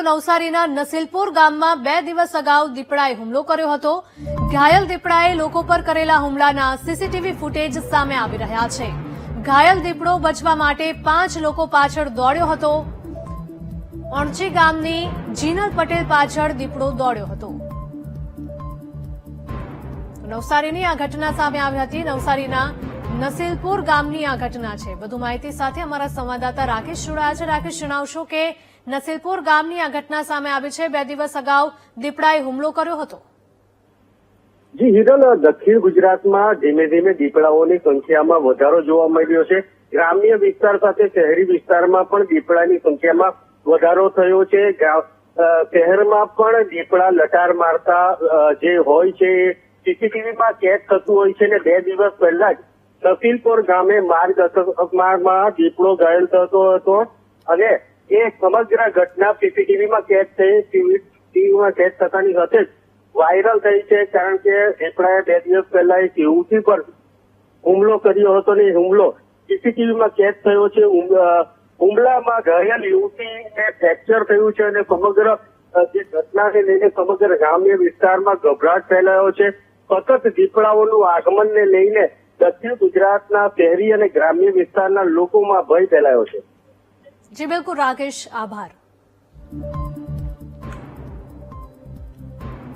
તો નવસારીના નસીલપુર ગામમાં બે દિવસ અગાઉ દીપડાએ હુમલો કર્યો હતો. ઘાયલ દીપડાએ લોકો પર કરેલા હુમલાના સીસીટીવી ફૂટેજ સામે આવી રહ્યા છે. ઘાયલ દીપડો બચવા માટે પાંચ લોકો પાછળ દોડ્યો હતો. અણચી ગામની જીનલ પટેલ પાછળ દીપડો દોડ્યો હતો. નવસારીની આ ઘટના સામે આવી હતી. નવસારીના નસીલપુર ગામની આ ઘટના છે. વધુ માહિતી સાથે અમારા સંવાદદાતા રાકેશ જોડાયા છે. રાકેશ, જણાવશો કે નસીલપુર ગામની આ ઘટના સામે આવી છે. બે દિવસ અગાઉ દીપડાએ હુમલો કર્યો હતો. જી, હિરલ, દક્ષિણ ગુજરાતમાં ધીમે ધીમે દીપડાઓની સંખ્યામાં વધારો જોવા મળ્યો છે. ગ્રામ્ય વિસ્તાર સાથે શહેરી વિસ્તારમાં પણ દીપડાની સંખ્યામાં વધારો થયો છે. શહેરમાં પણ દીપડા લટાર મારતા જે હોય છે સીસીટીવીમાં કેદ થતું હોય છે ને બે દિવસ પહેલા જ નસીલપુર ગામે માર્ગ અકસ્માતમાં દીપડો ઘાયલ થતો હતો અને એ સમગ્ર ઘટના સીસીટીવીમાં કેદ થઈ ટીવીમાં કેદ થતાની સાથે જ વાયરલ થઈ છે, કારણ કે દીપડાએ બે દિવસ પહેલા એક યુવતી પર હુમલો કર્યો હતો ને હુમલો સીસીટીવીમાં કેદ થયો છે. હુમલામાં ઘાયલ યુવતીને ફ્રેક્ચર થયું છે અને સમગ્ર જે ઘટનાને લઈને સમગ્ર ગ્રામ્ય વિસ્તારમાં ગભરાટ ફેલાયો છે. સતત દીપડાઓનું આગમનને લઈને દક્ષિણ ગુજરાતના શહેરી અને ગ્રામ્ય વિસ્તારના લોકોમાં ભય ફેલાયો છે. જી બિલકુલ રાકેશ આભાર.